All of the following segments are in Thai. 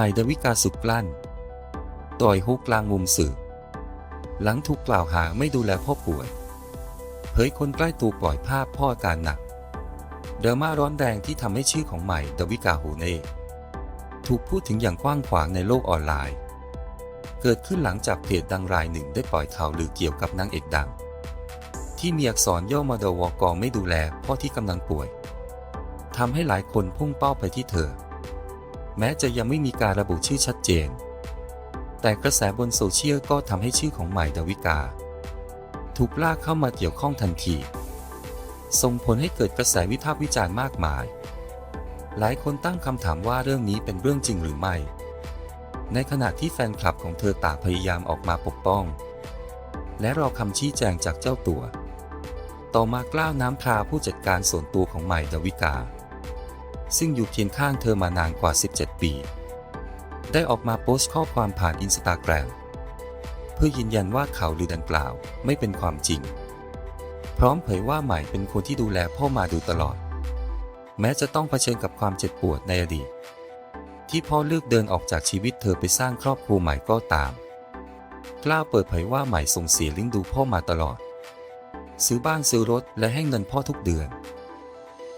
ม่ดวิกาสุกลั้นต่อยฮุกกลางมุมสื่อ หลังถูกกล่าวหาไม่ดูแลพ่อป่วย เผยคนใกล้ตัวปล่อยภาพพ่ออาการหนักเดอร์มาร้อนแรงที่ทำให้ชื่อของใหม่ดวิกาโฮเน่ถูกพูดถึงอย่างกว้างขวางในโลกออนไลน์ เกิดขึ้นหลังจากเพจดังรายหนึ่งได้ปล่อยข่าวลือเกี่ยวกับนางเอกดัง ที่มีอักษรย่อมาดวกอไม่ดูแลพ่อที่กำลังป่วยทำให้หลายคนพุ่งเป้าไปที่เธอ แม้จะยังไม่มีการระบุชื่อชัดเจน แต่กระแสบนโซเชียลก็ทำให้ชื่อของใหม่ดาวิกา ถูกลากเข้ามาเกี่ยวข้องทันที ส่งผลให้เกิดกระแสวิพากษ์วิจารณ์มากมาย หลายคนตั้งคำถามว่าเรื่องนี้เป็นเรื่องจริงหรือไม่ ในขณะที่แฟนคลับของเธอต่างพยายามออกมาปกป้อง และรอคำชี้แจงจากเจ้าตัว ต่อมากล้าวน้ำพราผู้จัดการส่วนตัวของใหม่ดาวิกา ซึ่งอยู่เคียงข้างเธอมานานกว่า 17 ปี ได้ออกมาโพสต์ข้อความผ่านอินสตาแกรมเพื่อยืนยันว่าข่าวลือดังกล่าวไม่เป็นความจริง พร้อมเผยว่าใหม่เป็นคนที่ดูแลพ่อมาดูตลอด แม้จะต้องเผชิญกับความเจ็บปวดในอดีต ที่พ่อเลือกเดินออกจากชีวิตเธอไปสร้างครอบครัวใหม่ก็ตาม กล้าเปิดเผยว่าใหม่ส่งเสียเลี้ยงดูพ่อมาตลอด ซื้อบ้านซื้อรถและให้เงินพ่อทุกเดือน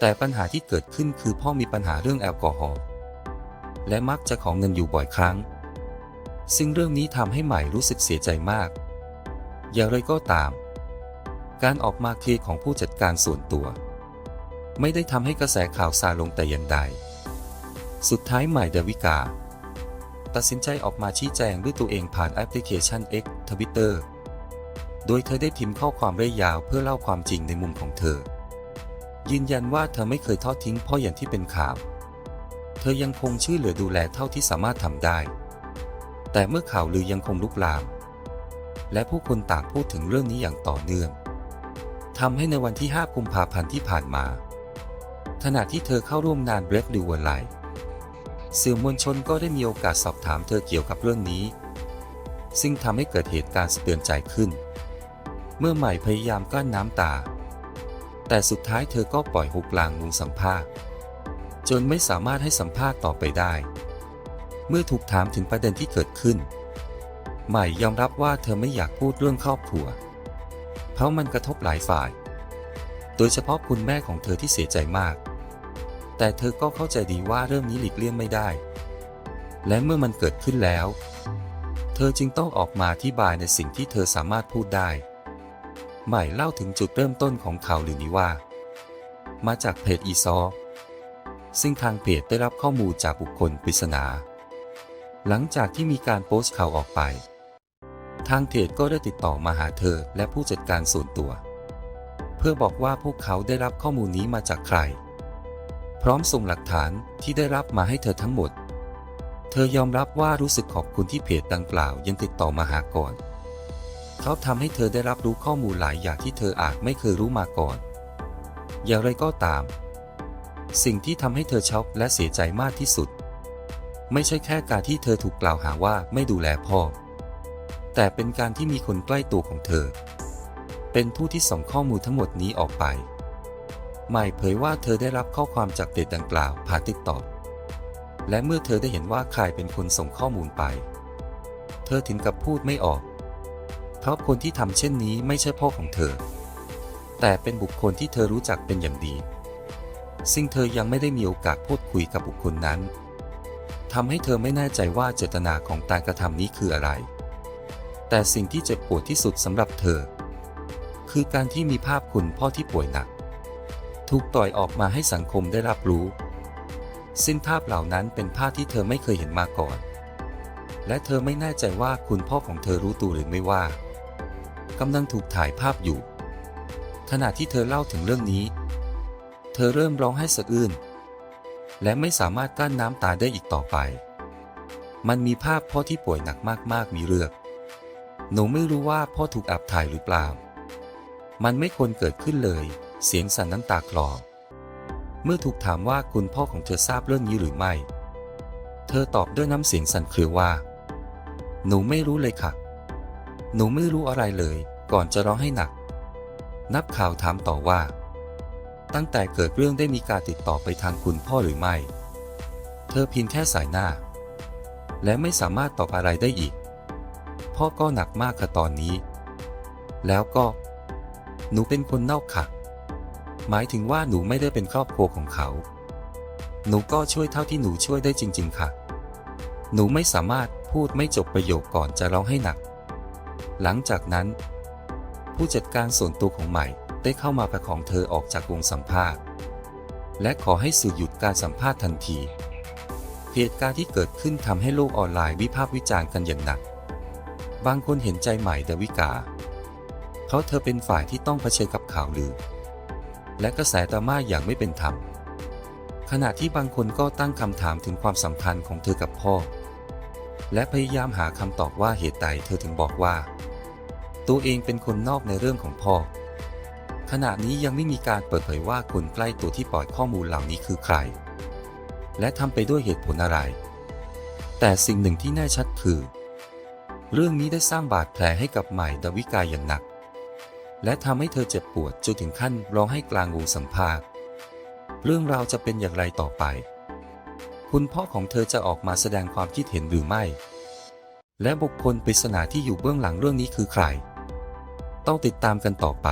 แต่ปัญหาที่เกิดขึ้นคือพ่อมีปัญหาเรื่องแอลกอฮอล์และมักจะขอเงินอยู่บ่อยครั้ง ซึ่งเรื่องนี้ทำให้ใหม่รู้สึกเสียใจมาก อย่างไรก็ตาม การออกมาเคลียร์ของผู้จัดการส่วนตัว ไม่ได้ทำให้กระแสข่าวซาลงแต่อย่างใด สุดท้ายใหม่ดาวิกา ตัดสินใจออกมาชี้แจงด้วยตัวเองผ่านแอปพลิเคชัน X Twitter โดยเธอได้พิมพ์ข้อความเร่ยยาวเพื่อเล่าความจริงในมุมของเธอ ยืนยันว่าเธอไม่เคยทอดทิ้งพ่ออย่างที่เป็นข่าว เธอยังคงช่วยเหลือดูแลเท่าที่สามารถทำได้ แต่เมื่อข่าวลือยังคงลุกลาม และผู้คนต่างพูดถึงเรื่องนี้อย่างต่อเนื่องทำให้ในวันที่ 5 กุมภาพันธ์ที่ผ่านมา ขณะที่เธอเข้าร่วมงาน Break the World Live สื่อมวลชนก็ได้มีโอกาสสอบถามเธอเกี่ยวกับเรื่องนี้ ซึ่งทำให้เกิดเหตุการณ์สะเตือนใจขึ้น เมื่อใหม่พยายามกลั้นน้ำตา แต่สุดท้ายเธอก็ปล่อยหุกลางมุงสัมภาษณ์ จนไม่สามารถให้สัมภาษณ์ต่อไปได้ เมื่อถูกถามถึงประเด็นที่เกิดขึ้น ใหม่ยอมรับว่าเธอไม่อยากพูดเรื่องครอบครัว เพราะมันกระทบหลายฝ่าย โดยเฉพาะคุณแม่ของเธอที่เสียใจมาก แต่เธอก็เข้าใจดีว่าเรื่องนี้หลีกเลี่ยงไม่ได้ และเมื่อมันเกิดขึ้นแล้ว เธอจึงต้องออกมาอธิบายในสิ่งที่เธอสามารถพูดได้ ใหม่เล่าถึงจุดเริ่มต้นของข่าวลือนี้ว่า มาจากเพจอีซอ ซึ่งทางเพจได้รับข้อมูลจากบุคคลปริศนา หลังจากที่มีการโพสต์ข่าวออกไป ทางเพจก็ได้ติดต่อมาหาเธอและผู้จัดการส่วนตัว เพื่อบอกว่าพวกเขาได้รับข้อมูลนี้มาจากใคร พร้อมส่งหลักฐานที่ได้รับมาให้เธอทั้งหมด เธอยอมรับว่ารู้สึกขอบคุณที่เพจดังกล่าวยังติดต่อมาหาก่อน เขาทำให้เธอได้รับรู้ข้อมูลหลายอย่างที่เธออาจไม่เคยรู้มาก่อน อย่างไรก็ตาม สิ่งที่ทำให้เธอช็อกและเสียใจมากที่สุด ไม่ใช่แค่การที่เธอถูกกล่าวหาว่าไม่ดูแลพ่อ แต่เป็นการที่มีคนใกล้ตัวของเธอ เป็นผู้ที่ส่งข้อมูลทั้งหมดนี้ออกไปหม่เผยว่าเธอได้รับข้อความจากเพจดังกล่าวผ่านติดต่อและเมื่อเธอได้เห็นว่าใครเป็นคนส่งข้อมูลไป เธอถึงกับพูดไม่ออก เพราะคนที่ทำเช่นนี้ไม่ใช่พ่อของเธอ แต่เป็นบุคคลที่เธอรู้จักเป็นอย่างดี ซึ่งเธอยังไม่ได้มีโอกาสพูดคุยกับบุคคลนั้นทำให้เธอไม่แน่ใจว่าเจตนาของการกระทำนี้คืออะไร แต่สิ่งที่เจ็บปวดที่สุดสำหรับเธอ คือการที่มีภาพคุณพ่อที่ป่วยหนัก ถูกต่อยออกมาให้สังคมได้รับรู้ซึ่งภาพเหล่านั้นเป็นภาพที่เธอไม่เคยเห็นมาก่อน และเธอไม่แน่ใจว่าคุณพ่อของเธอรู้ตัวหรือไม่ว่า กำลังถูกถ่ายภาพอยู่ ขณะที่เธอเล่าถึงเรื่องนี้ เธอเริ่มร้องไห้สะอื้นและไม่สามารถกั้นน้ำตาได้อีกต่อไป มันมีภาพพ่อที่ป่วยหนักมากๆ มีเลือก หนูไม่รู้ว่าพ่อถูกอับถ่ายหรือเปล่า มันไม่ควรเกิดขึ้นเลย เสียงสั่นน้ำตาคลอ เมื่อถูกถามว่าคุณพ่อของเธอทราบเรื่องนี้หรือไม่ เธอตอบด้วยน้ำเสียงสั่นเครือว่า หนูไม่รู้เลยค่ะ หนูไม่รู้อะไรเลย ก่อนจะร้องให้หนัก นักข่าวถามต่อว่า ตั้งแต่เกิดเรื่องได้มีการติดต่อไปทางคุณพ่อหรือไม่ เธอเพียงแค่สายหน้า และไม่สามารถตอบอะไรได้อีก พ่อก็หนักมากค่ะตอนนี้ แล้วก็ หนูเป็นคนนอกค่ะ หมายถึงว่าหนูไม่ได้เป็นครอบครัวของเขา หนูก็ช่วยเท่าที่หนูช่วยได้จริง ๆ ค่ะ หนูไม่สามารถพูดไม่จบประโยคก่อนจะร้องให้หนัก หลังจากนั้น ผู้จัดการส่วนตัวของใหม่ได้เข้ามาประคองเธอออกจากวงสัมภาษณ์ และขอให้สื่อหยุดการสัมภาษณ์ทันที เหตุการณ์ที่เกิดขึ้นทำให้โลกออนไลน์วิพากษ์วิจารณ์กันอย่างหนัก บางคนเห็นใจใหม่ดาวิกา เพราะเธอเป็นฝ่ายที่ต้องเผชิญกับข่าวลือ และกระแสดราม่าอย่างไม่เป็นธรรม ขณะที่บางคนก็ตั้งคำถามถึงความสัมพันธ์ของเธอกับพ่อ และพยายามหาคำตอบว่าเหตุใดเธอถึงบอกว่า ตัวเองเป็นคนนอกในเรื่องของพ่อ ขณะนี้ยังไม่มีการเปิดเผยว่าคนใกล้ตัวที่ปล่อยข้อมูลเหล่านี้คือใคร และทำไปด้วยเหตุผลอะไร แต่สิ่งหนึ่งที่แน่ชัดคือ เรื่องนี้ได้สร้างบาดแผลให้กับใหม่ดาวิกายอย่างหนัก และทำให้เธอเจ็บปวดจนถึงขั้นร้องให้กลางวงสัมภาษณ์เรื่องราวจะเป็นอย่างไรต่อไป คุณพ่อของเธอจะออกมาแสดงความคิดเห็นหรือไม่ และบุคคลปริศนาที่อยู่เบื้องหลังเรื่องนี้คือใคร ต้องติดตามกันต่อไป